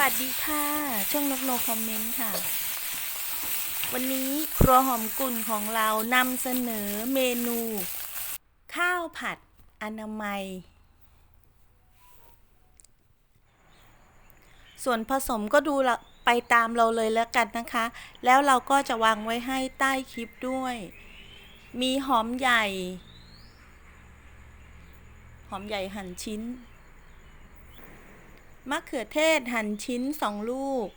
วัสดีค่ะ ช่องนกโนคอมเมนต์ค่ะ วันนี้ครัวหอมกุ่นของเรานำเสนอเมนู ข้าวผัดอนามัย ส่วนผสมก็ดูไปตามเราเลยแล้วกันนะคะ แล้วเราก็จะวางไว้ให้ใต้คลิปด้วย มีหอมใหญ่ หอมใหญ่หั่นชิ้น มะเขือเทศหั่นชิ้นสองลูก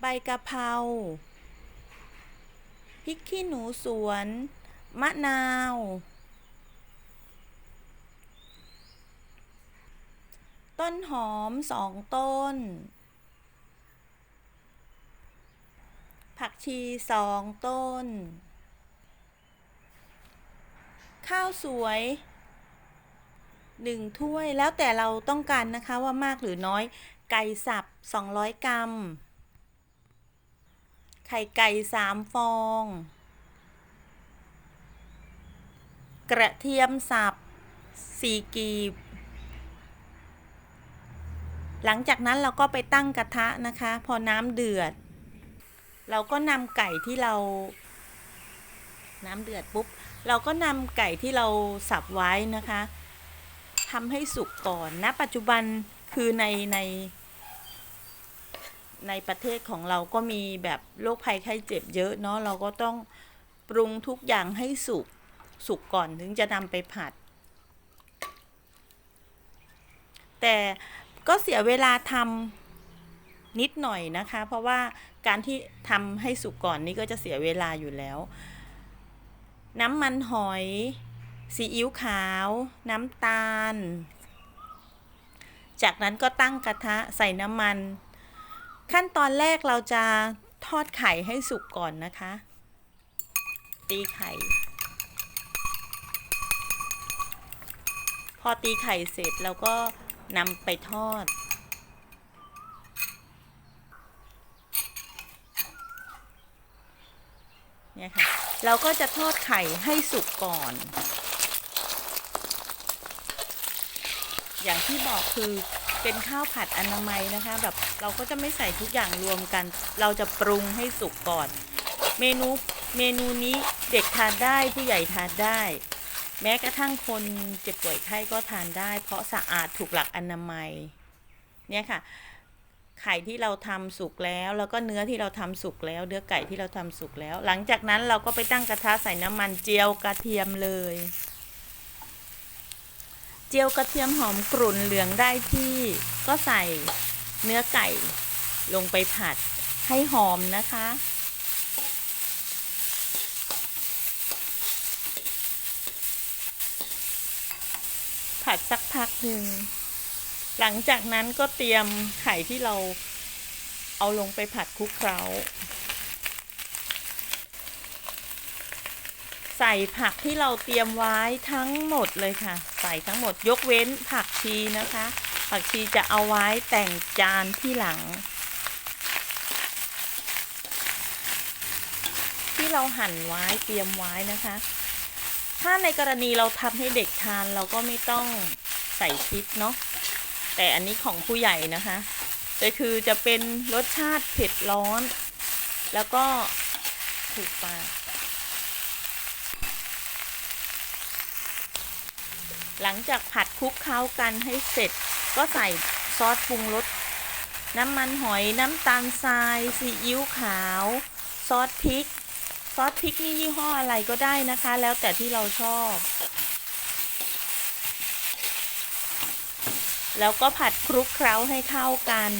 ใบกะเพรา พริกขี้หนูสวน มะนาว ต้นหอมสองต้น ผักชีสองต้น ข้าวสวย หนึ่งถ้วยแล้วแต่เราต้องการนะคะว่ามากหรือน้อย ไก่สับ 200 กรัม ไข่ไก่ 3 ฟอง กระเทียมสับ 4 กีบ หลังจากนั้นเราก็ไปตั้งกระทะนะคะ พอน้ำเดือด เราก็นำไก่ที่เรา น้ำเดือดปุ๊บ เราก็นำไก่ที่เราสับไว้นะคะ ทำให้สุกก่อนนะปัจจุบันคือในในในประเทศของเราก็มีแบบโรคภัยไข้เจ็บเยอะเนาะเราก็ต้องปรุงทุกอย่างให้สุกสุกก่อนถึงจะนำไปผัด แต่ก็เสียเวลาทำนิดหน่อยนะคะ เพราะว่าการที่ทำให้สุกก่อนนี่ก็จะเสียเวลาอยู่แล้ว น้ำมันหอย ซีอิ๊วขาว น้ำตาล จากนั้นก็ตั้งกระทะใส่น้ำมัน ขั้นตอนแรกเราจะทอดไข่ให้สุกก่อนนะคะ ตีไข่ พอตีไข่เสร็จเราก็นำไปทอดเนี่ยค่ะ เราก็จะทอดไข่ให้สุกก่อน อย่างที่บอกคือเป็นข้าวผัดอนามัยนะคะ แบบเราก็จะไม่ใส่ทุกอย่างรวมกัน เราจะปรุงให้สุกก่อน เมนูเมนูนี้เด็กทานได้ผู้ใหญ่ทานได้ แม้กระทั่งคนเจ็บป่วยไข้ก็ทานได้ เพราะสะอาดถูกหลักอนามัย เนี่ยค่ะไข่ที่เราทำสุกแล้ว แล้วก็เนื้อที่เราทำสุกแล้ว เนื้อไก่ที่เราทำสุกแล้ว หลังจากนั้นเราก็ไปตั้งกระทะใส่น้ำมันเจียวกระเทียมเลย เจียวกระเทียมหอมกรุ่นเหลืองได้ที่ก็ใส่เนื้อไก่ลงไปผัดให้หอมนะคะ ผัดสักพักหนึ่ง หลังจากนั้นก็เตรียมไข่ที่เราเอาลงไปผัดคลุกเคล้า ใส่ผักที่เราเตรียมไว้ทั้งหมดเลยค่ะ ใส่ทั้งหมดยกเว้นผักชีนะคะ ผักชีจะเอาไว้แต่งจานที่หลัง ที่เราหั่นไว้เตรียมไว้นะคะ ถ้าในกรณีเราทำให้เด็กทานเราก็ไม่ต้องใส่พริกเนาะแต่อันนี้ของผู้ใหญ่นะคะแต่คือจะเป็นรสชาติเผ็ดร้อน แล้วก็ถูกปาก หลังจากผัดคลุกเคล้ากันให้เสร็จ ก็ใส่ซอสปรุงรสน้ำมันหอยน้ำตาลทรายซีอิ๊วขาว ซอสพริก ซอสพริกนี่ยี่ห้ออะไรก็ได้นะคะ แล้วแต่ที่เราชอบ แล้วก็ผัดคลุกเคล้าให้เข้ากัน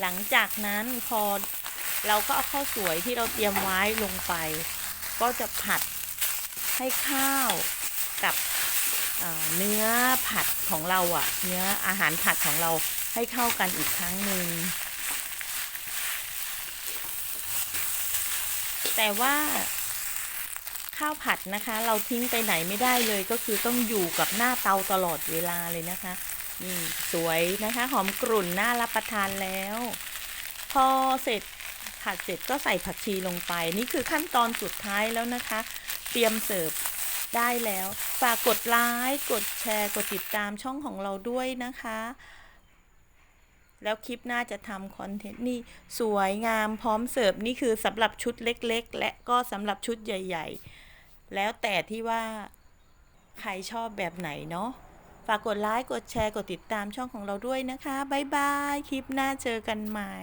หลังจากนั้นพอเราก็เอาข้าวสวยที่เราเตรียมไว้ลงไป ก็จะผัดให้ข้าวกับเนื้อผัดของเราอะ เนื้ออาหารผัดของเราให้เข้ากันอีกครั้งหนึ่งแต่ว่าข้าวผัดนะคะ เราทิ้งไปไหนไม่ได้เลยก็คือต้องอยู่กับหน้าเตาตลอดเวลาเลยนะคะนี่สวยนะคะ หอมกรุ่นน่ารับประทานแล้ว พอเสร็จ ผัดเสร็จก็ใส่ผักชีลงไป นี่คือขั้นตอนสุดท้ายแล้วนะคะ เตรียมเสิร์ฟได้แล้ว ฝากกดไลค์กดแชร์กดติดตามช่องของเราด้วยนะคะ แล้วคลิปหน้าจะทำคอนเทนต์นี่สวยงามพร้อมเสิร์ฟนี่คือสำหรับชุดเล็ก ๆ และก็สำหรับชุดใหญ่ ๆ แล้วแต่ที่ว่าใครชอบแบบไหนเนาะฝากกดไลค์ กดแชร์ กดติดตามช่องของเราด้วยนะคะ บ๊ายบาย คลิปหน้าเจอกันใหม่